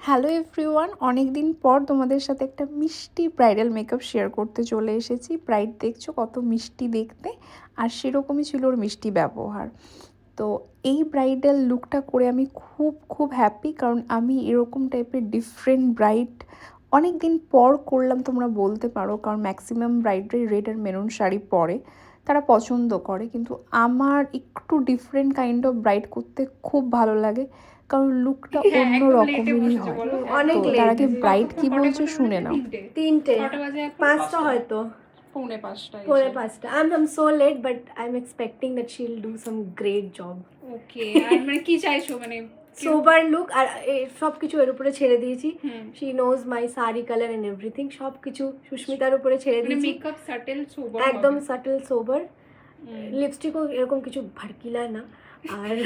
Hello everyone অনেক দিন পর তোমাদের সাথে একটা মিষ্টি ব্রাইডাল মেকআপ শেয়ার করতে চলে এসেছি। ব্রাইড দেখছ কত মিষ্টি দেখতে, আর সেরকমই ছিল ওর মিষ্টি ব্যবহার। তো এই ব্রাইডাল লুকটা করে আমি খুব খুব হ্যাপি কারণ আমি এরকম টাইপের ডিফারেন্ট ব্রাইড অনেক দিন পর করলাম, তোমরা বলতে পারো, কারণ ম্যাক্সিমাম ব্রাইডরাই রেড আর মেরুন শাড়ি পরে, তারা পছন্দ করে। কিন্তু আমার একটু ডিফারেন্ট কাইন্ড অফ ব্রাইড করতে খুব ভালো লাগে। কারণ লুকটা অন্য রকমেরই হয়। অনেক তো late তার আগে ব্রাইড কি বলছে শুনে নাও। তিনটে। পাঁচটা হয়তো। পৌনে পাঁচটা পৌনে পাঁচটা। I am so late but I am expecting that she will do some great job okay আর মানে কি চাইছো? মানে সোবার লুক আর সব কিছু এর উপরে ছেড়ে দিয়েছি। She knows my sari colour and everything সব কিছু সুস্মিতার উপরে ছেড়ে মানে দিয়েছি। মেকআপ সাটেল সোবার একদম সাটল সোবার লিপস্টিকও এরকম কিছু ভাড়কিলা না। আর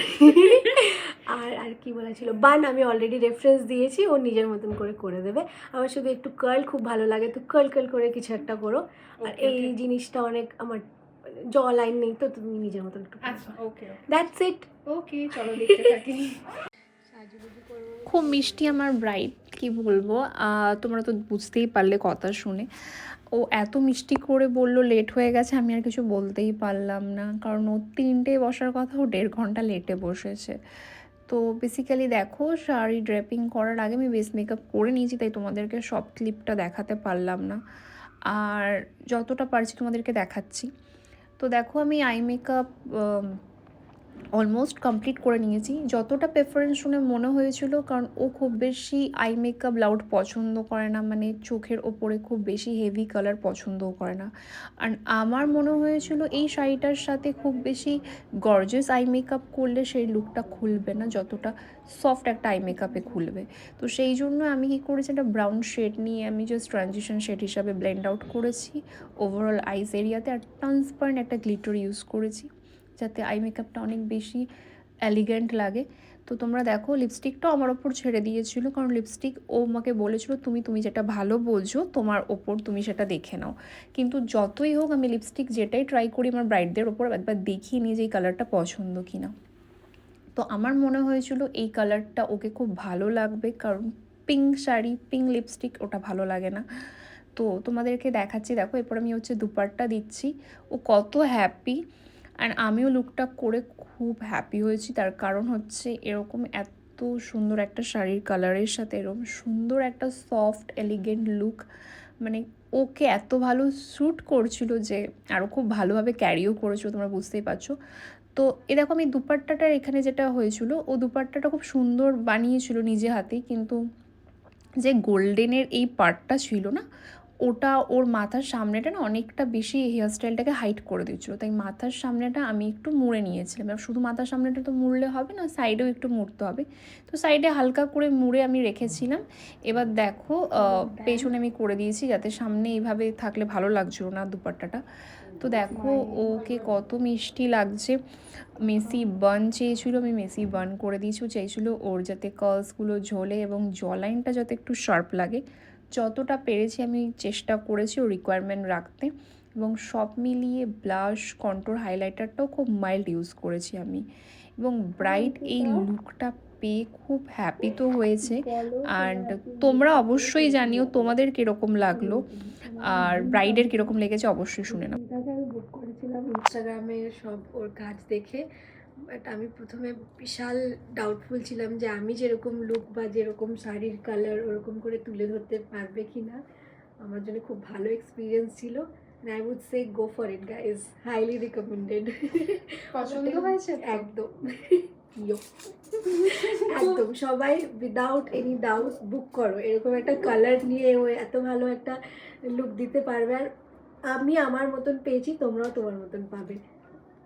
আর আর কি বলা ছিল? বান আমি অলরেডি রেফারেন্স দিয়েছি ও নিজের মতন করে করে দেবে। আমার শুধু একটু কার্ল খুব ভালো লাগে তো কার্ল কার্ল করে কিছু একটা করো। আর এই জিনিসটা অনেক আমার জ লাইন নেই তো তুমি নিজের মতন একটু আচ্ছা ওকে দ্যাটস ইট ওকে চলো দেখতে থাকি। খুব মিষ্টি আমার ব্রাইড কি বলব? তোমরা তো বুঝতেই পারলে কথা শুনে। ও এত মিষ্টি করে বলল লেট হয়ে গেছে, আমি আর কিছু বলতেই পারলাম না। কারণ ও তিনটে বসার কথা, ও দেড় ঘণ্টা লেটে বসেছে। তো বেসিক্যালি দেখো, শাড়ি ড্রেপিং করার আগে আমি বেস মেকআপ করে নিয়েছি, তাই তোমাদেরকে সব ক্লিপটা দেখাতে পারলাম না। আর যতটা পারছি তোমাদেরকে দেখাচ্ছি। তো দেখো, আমি আই মেকআপ অলমোস্ট কমপ্লিট করে নিয়েছি। যতটা প্রেফারেন্স শুনে মনে হয়েছিল, কারণ ও খুব বেশি আই মেকআপ লাউড পছন্দ করে না মানে চোখের ওপরে খুব বেশি হেভি কালার পছন্দও করে না। আর আমার মনে হয়েছিল এই শাড়িটার সাথে খুব বেশি গর্জেস আই মেকআপ করলে সেই লুকটা খুলবে না, যতটা সফট একটা আই মেকআপে খুলবে। তো সেই জন্য আমি কী করেছি, একটা ব্রাউন শেড নিয়ে আমি জাস্ট ট্রানজিশন শেড হিসাবে ব্লেন্ড আউট করেছি। ওভারঅল আইস এরিয়াতে আর ট্রান্সপারেন্ট একটা গ্লিটার ইউজ করেছি। যাতে আই মেকআপটা অনেক বেশি এলিগেন্ট লাগে। তো তোমরা দেখো লিপস্টিকটাও আমার ওপর ছেড়ে দিয়েছিল, কারণ লিপস্টিক ও আমাকে বলেছিল, তুমি তুমি যেটা ভালো বোঝো, তোমার ওপর তুমি সেটা দেখে নাও। কিন্তু যতই হোক, আমি লিপস্টিক যেটাই ট্রাই করি, আমার ব্রাইডদের ওপর একবার দেখিয়ে নিই যে এই কালারটা পছন্দ কি না তো আমার মনে হয়েছিল, এই কালারটা ওকে খুব ভালো লাগবে, কারণ পিঙ্ক শাড়ি পিঙ্ক লিপস্টিক ওটা ভালো লাগে না। তো তোমাদেরকে দেখাচ্ছি, দেখো, এরপর আমি হচ্ছে দুপাট্টা দিচ্ছি। ও কত হ্যাপি অ্যান্ড আমিও লুকটা করে খুব হ্যাপি হয়েছি। তার কারণ হচ্ছে এরকম এত সুন্দর একটা শাড়ির কালারের সাথে, এরকম সুন্দর একটা সফট এলিগেন্ট লুক মানে ওকে এত ভালো শ্যুট করছিল যে আরও খুব ভালোভাবে ক্যারিও করেছিল, তোমরা বুঝতেই পারছ। তো এ দেখো, আমি দুপাট্টাটার এখানে যেটা হয়েছিল, ও দুপাট্টাটা খুব সুন্দর বানিয়েছিল নিজে হাতেই, কিন্তু যে গোল্ডেনের এই পার্টটা ছিল না ওটা ওর মাথার সামনেটা না অনেকটা বেশি হেয়ারস্টাইলটাকে হাইট করে দিচ্ছিল তাই মাথার সামনেটা আমি একটু মুড়ে নিয়েছিলাম। এবার শুধু মাথার সামনেটা তো মুড়লে হবে না সাইডেও একটু মুড়তে হবে। তো সাইডে হালকা করে মুড়ে আমি রেখেছিলাম। এবার দেখো পেছনে আমি করে দিয়েছি যাতে সামনে এইভাবে থাকলে ভালো লাগছিল না দুপাট্টাটা। তো দেখো ওকে কত মিষ্টি লাগছে। মেসি বান চেয়েছিল আমি মেসি বান করে দিয়েছি। চাইছিল ওর যাতে কার্লসগুলো ঝোলে এবং জলাইনটা যাতে একটু শার্প লাগে। যতটা পেরেছি আমি চেষ্টা করেছি ও রিকোয়ারমেন্ট রাখতে এবং সব মিলিয়ে ব্লাশ কন্ট্রোর হাইলাইটারটাও খুব মাইল্ড ইউজ করেছি আমি। এবং ব্রাইট এই লুকটা পেয়ে খুব হ্যাপি তো হয়েছে। অ্যান্ড তোমরা অবশ্যই জানিও তোমাদের কীরকম লাগল। আর ব্রাইডের কীরকম লেগেছে অবশ্যই শুনে নাও। বুক করেছিলাম ইনস্টাগ্রামে সব ওর কাজ দেখে। বাট আমি প্রথমে বিশাল ডাউটফুল ছিলাম যে আমি যেরকম লুক বা যেরকম শাড়ির কালার ওরকম করে তুলে ধরতে পারবে কি না আমার জন্য খুব ভালো এক্সপিরিয়েন্স ছিল। I would say go for it guys highly recommended পছন্দ হয়েছে একদম। একদম। সবাই উইদাউট এনি ডাউট বুক করো। এরকম একটা কালার নিয়ে ও এত ভালো একটা লুক দিতে পারবে। আর আমি আমার মতন পেয়েছি তোমরাও তোমার মতন পাবে।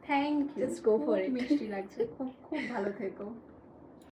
Thank you just go for it মিষ্টি লাগছে। খুব খুব ভালো থেকো।